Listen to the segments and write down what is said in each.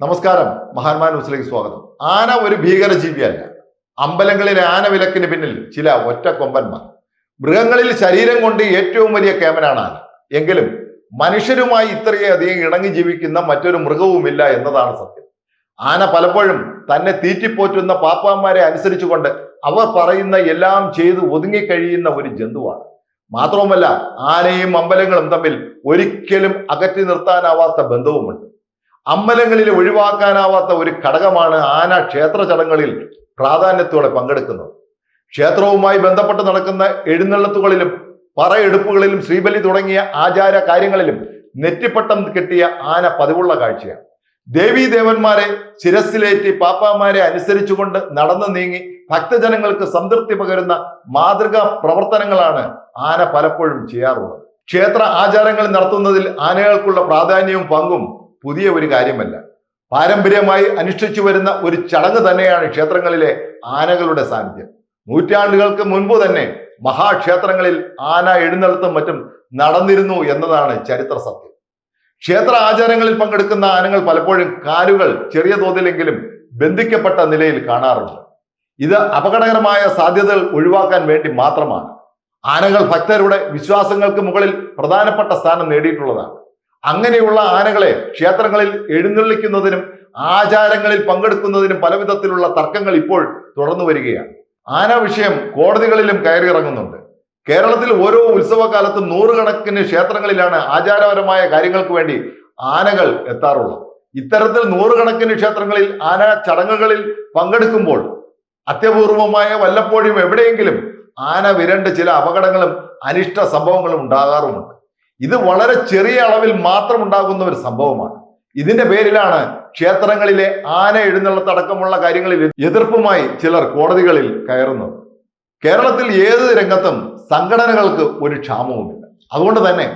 നമസ്കാരം. മഹാന്മാർ ന്യൂസിലേക്ക് സ്വാഗതം. ആന ഒരു ഭീകര ജീവിയല്ല അമ്പലങ്ങളിലെ ആന വിലക്കിന് പിന്നിൽ ചില ഒറ്റ കൊമ്പന്മാർ മൃഗങ്ങളിൽ ശരീരം കൊണ്ട് ഏറ്റവും വലിയ കേമനാണ് ആന. എങ്കിലും മനുഷ്യരുമായി ഇത്രയധികം ഇണങ്ങി ജീവിക്കുന്ന മറ്റൊരു മൃഗവുമില്ല എന്നതാണ് സത്യം. ആന പലപ്പോഴും തന്നെ തീറ്റിപ്പോറ്റുന്ന പാപ്പാന്മാരെ അനുസരിച്ചുകൊണ്ട് അവർ പറയുന്ന എല്ലാം ചെയ്ത് ഒതുങ്ങിക്കഴിയുന്ന ഒരു ജന്തുവാണ്. മാത്രവുമല്ല ആനയും അമ്പലങ്ങളും തമ്മിൽ ഒരിക്കലും അകറ്റി നിർത്താനാവാത്ത ബന്ധവുമുണ്ട്. അമ്പലങ്ങളിൽ ഒഴിവാക്കാനാവാത്ത ഒരു ഘടകമാണ് ആന ക്ഷേത്ര ചടങ്ങുകളിൽ പ്രാധാന്യത്തോടെ പങ്കെടുക്കുന്നത്. ക്ഷേത്രവുമായി ബന്ധപ്പെട്ട് നടക്കുന്ന എഴുന്നള്ളത്തുകളിലും പറയെടുപ്പുകളിലും ശ്രീബലി തുടങ്ങിയ ആചാര കാര്യങ്ങളിലും നെറ്റിപ്പട്ടം കെട്ടിയ ആന പതിവുള്ള കാഴ്ചയാണ്. ദേവീ ദേവന്മാരെ ശിരസിലേറ്റി പാപ്പാമാരെ അനുസരിച്ചുകൊണ്ട് നടന്നു നീങ്ങി ഭക്തജനങ്ങൾക്ക് സംതൃപ്തി പകരുന്ന മാതൃകാ പ്രവർത്തനങ്ങളാണ് ആന പലപ്പോഴും ചെയ്യാറുള്ളത്. ക്ഷേത്ര ആചാരങ്ങൾ നടത്തുന്നതിൽ ആനകൾക്കുള്ള പ്രാധാന്യവും പങ്കും പുതിയ ഒരു കാര്യമല്ല. പാരമ്പര്യമായി അനുഷ്ഠിച്ചു വരുന്ന ഒരു ചടങ്ങ് തന്നെയാണ് ക്ഷേത്രങ്ങളിലെ ആനകളുടെ സാന്നിധ്യം. നൂറ്റാണ്ടുകൾക്ക് മുൻപ് തന്നെ മഹാക്ഷേത്രങ്ങളിൽ ആന എഴുന്നള്ളത്തും മറ്റും നടന്നിരുന്നു എന്നതാണ് ചരിത്ര സത്യം. ക്ഷേത്ര ആചാരങ്ങളിൽ പങ്കെടുക്കുന്ന ആനകൾ പലപ്പോഴും കാലുകൾ ചെറിയ തോതിലെങ്കിലും ബന്ധിക്കപ്പെട്ട നിലയിൽ കാണാറുണ്ട്. ഇത് അപകടകരമായ സാധ്യതകൾ ഒഴിവാക്കാൻ വേണ്ടി മാത്രമാണ്. ആനകൾ ഭക്തരുടെ വിശ്വാസങ്ങൾക്ക് മുകളിൽ പ്രധാനപ്പെട്ട സ്ഥാനം നേടിയിട്ടുള്ളതാണ്. അങ്ങനെയുള്ള ആനകളെ ക്ഷേത്രങ്ങളിൽ എഴുന്നള്ളിക്കുന്നതിനും ആചാരങ്ങളിൽ പങ്കെടുക്കുന്നതിനും പലവിധത്തിലുള്ള തർക്കങ്ങൾ ഇപ്പോൾ തുടർന്നു വരികയാണ്. ആന വിഷയം കോടതികളിലും കയറിയിറങ്ങുന്നുണ്ട്. കേരളത്തിൽ ഓരോ ഉത്സവകാലത്തും നൂറുകണക്കിന് ക്ഷേത്രങ്ങളിലാണ് ആചാരപരമായ കാര്യങ്ങൾക്ക് വേണ്ടി ആനകൾ എത്താറുള്ളത്. ഇത്തരത്തിൽ നൂറുകണക്കിന് ക്ഷേത്രങ്ങളിൽ ആന ചടങ്ങുകളിൽ പങ്കെടുക്കുമ്പോൾ അത്യപൂർവമായ വല്ലപ്പോഴും എവിടെയെങ്കിലും ആന വിരണ്ട് ചില അപകടങ്ങളും അനിഷ്ട സംഭവങ്ങളും ഉണ്ടാകാറുമുണ്ട്. ഇത് വളരെ ചെറിയ അളവിൽ മാത്രം ഉണ്ടാകുന്ന ഒരു സംഭവമാണ്. ഇതിന്റെ പേരിലാണ് ക്ഷേത്രങ്ങളിലെ ആന എഴുന്നള്ളത്തടക്കമുള്ള കാര്യങ്ങളിൽ എതിർപ്പുമായി ചിലർ കോടതികളിൽ കയറുന്നത്. കേരളത്തിൽ ഏത് രംഗത്തും സംഘടനകൾക്ക് ഒരു ക്ഷാമവുമില്ല. അതുകൊണ്ട് തന്നെ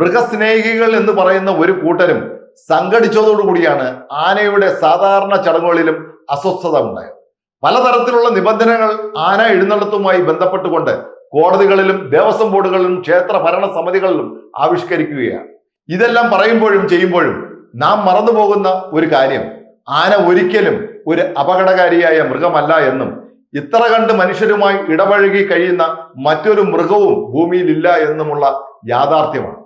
മൃഗസ്നേഹികൾ എന്ന് പറയുന്ന ഒരു കൂട്ടരും സംഘടിച്ചതോടുകൂടിയാണ് ആനയുടെ സാധാരണ ചടങ്ങുകളിലും അസ്വസ്ഥത ഉണ്ടായത്. പലതരത്തിലുള്ള നിബന്ധനകൾ ആന എഴുന്നള്ളത്തുമായി ബന്ധപ്പെട്ടുകൊണ്ട് കോടതികളിലും ദേവസ്വം ബോർഡുകളിലും ക്ഷേത്ര ഭരണ സമിതികളിലും ആവിഷ്കരിക്കുകയാണ്. ഇതെല്ലാം പറയുമ്പോഴും ചെയ്യുമ്പോഴും നാം മറന്നുപോകുന്ന ഒരു കാര്യം. ആന ഒരിക്കലും ഒരു അപകടകാരിയായ മൃഗമല്ല എന്നും ഇത്ര കണ്ട് മനുഷ്യരുമായി ഇടപഴകി കഴിയുന്ന മറ്റൊരു മൃഗവും ഭൂമിയിൽ ഇല്ല എന്നുമുള്ള യാഥാർത്ഥ്യമാണ്.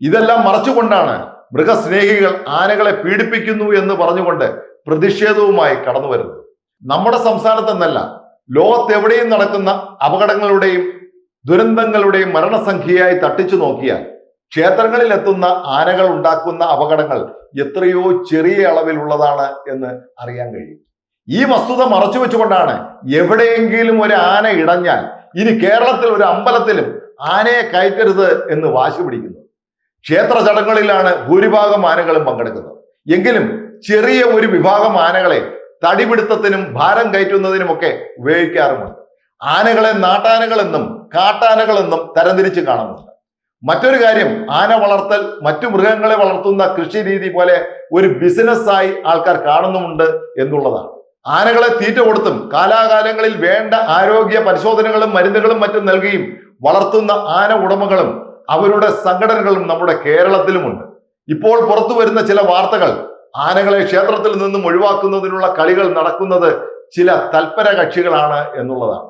ഇതെല്ലാം മറച്ചുകൊണ്ടാണ് മൃഗസ്നേഹികൾ ആനകളെ പീഡിപ്പിക്കുന്നു എന്ന് പറഞ്ഞുകൊണ്ട് പ്രതിഷേധവുമായി കടന്നു വരുന്നത് നമ്മുടെ സംസ്ഥാനത്തെന്നല്ല ലോകത്തെവിടെയും നടക്കുന്ന അപകടങ്ങളുടെയും ദുരന്തങ്ങളുടെയും മരണസംഖ്യയായി തട്ടിച്ചു നോക്കിയാൽ ക്ഷേത്രങ്ങളിൽ എത്തുന്ന ആനകൾ ഉണ്ടാക്കുന്ന അപകടങ്ങൾ എത്രയോ ചെറിയ അളവിലുള്ളതാണ് എന്ന് അറിയാൻ കഴിയും. ഈ വസ്തുത മറച്ചു വെച്ചുകൊണ്ടാണ് എവിടെയെങ്കിലും ഒരു ആന ഇടഞ്ഞാൽ ഇനി കേരളത്തിൽ ഒരു അമ്പലത്തിലും ആനയെ കയറ്റരുത് എന്ന് വാശി പിടിക്കുന്നത് ക്ഷേത്ര ചടങ്ങുകളിലാണ് ഭൂരിഭാഗം ആനകളും പങ്കെടുക്കുന്നത്. എങ്കിലും ചെറിയ ഒരു വിഭാഗം ആനകളെ തടിപിടുത്തത്തിനും ഭാരം കയറ്റുന്നതിനുമൊക്കെ ഉപയോഗിക്കാറുമുണ്ട്. ആനകളെ നാട്ടാനകളെന്നും കാട്ടാനകളെന്നും തരംതിരിച്ച് കാണുന്നുണ്ട് മറ്റൊരു കാര്യം ആന വളർത്തൽ മറ്റു മൃഗങ്ങളെ വളർത്തുന്ന കൃഷി രീതി പോലെ ഒരു ബിസിനസ്സായി ആൾക്കാർ കാണുന്നുമുണ്ട് എന്നുള്ളതാണ്. ആനകളെ തീറ്റ കൊടുത്തും കാലാകാലങ്ങളിൽ വേണ്ട ആരോഗ്യ പരിശോധനകളും മരുന്നുകളും മറ്റും നൽകിയും വളർത്തുന്ന ആന ഉടമകളും അവരുടെ സംഘടനകളും നമ്മുടെ കേരളത്തിലുമുണ്ട്. ഇപ്പോൾ പുറത്തു വരുന്ന ചില വാർത്തകൾ ആനകളെ ക്ഷേത്രത്തിൽ നിന്നും ഒഴിവാക്കുന്നതിനുള്ള കളികൾ നടക്കുന്നത് ചില തൽപര കക്ഷികളാണ് എന്നുള്ളതാണ്.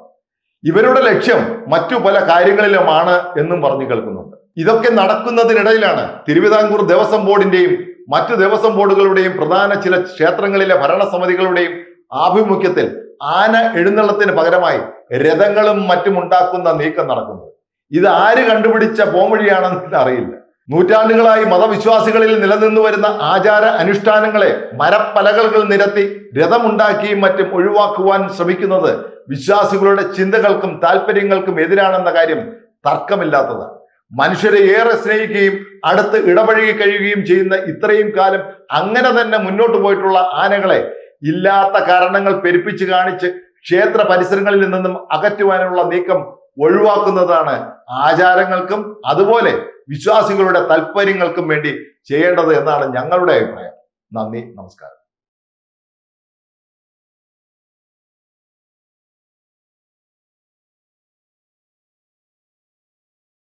ഇവരുടെ ലക്ഷ്യം മറ്റു പല കാര്യങ്ങളിലുമാണ് എന്നും പറഞ്ഞു കേൾക്കുന്നുണ്ട്. ഇതൊക്കെ നടക്കുന്നതിനിടയിലാണ് തിരുവിതാംകൂർ ദേവസ്വം ബോർഡിന്റെയും മറ്റു ദേവസ്വം ബോർഡുകളുടെയും പ്രധാന ചില ക്ഷേത്രങ്ങളിലെ ഭരണസമിതികളുടെയും ആഭിമുഖ്യത്തിൽ ആന എഴുന്നള്ളത്തിന് പകരമായി രഥങ്ങളും മറ്റും ഉണ്ടാക്കുന്ന നീക്കം നടക്കുന്നത്. ഇത് ആര് കണ്ടുപിടിച്ച പോംവഴിയാണെന്ന് അറിയില്ല. നൂറ്റാണ്ടുകളായി മതവിശ്വാസികളിൽ നിലനിന്നു വരുന്ന ആചാര അനുഷ്ഠാനങ്ങളെ മരപ്പലകൾ നിരത്തി രഥമുണ്ടാക്കിയും മറ്റും ഒഴിവാക്കുവാൻ ശ്രമിക്കുന്നത് വിശ്വാസികളുടെ ചിന്തകൾക്കും താല്പര്യങ്ങൾക്കും എതിരാണെന്ന കാര്യം തർക്കമില്ലാത്തതാണ്. മനുഷ്യരെ ഏറെ സ്നേഹിക്കുകയും അടുത്ത് ഇടപഴകി കഴിയുകയും ചെയ്യുന്ന ഇത്രയും കാലം അങ്ങനെ തന്നെ മുന്നോട്ട് പോയിട്ടുള്ള ആനകളെ ഇല്ലാത്ത കാരണങ്ങൾ പെരുപ്പിച്ച് കാണിച്ച് ക്ഷേത്ര പരിസരങ്ങളിൽ നിന്നും അകറ്റുവാനുള്ള നീക്കം ഒഴിവാക്കുന്നതാണ് ആചാരങ്ങൾക്കും അതുപോലെ വിശ്വാസികളുടെ താല്പര്യങ്ങൾക്കും വേണ്ടി ചെയ്യേണ്ടത് എന്നാണ് ഞങ്ങളുടെ അഭിപ്രായം. നന്ദി നമസ്കാരം.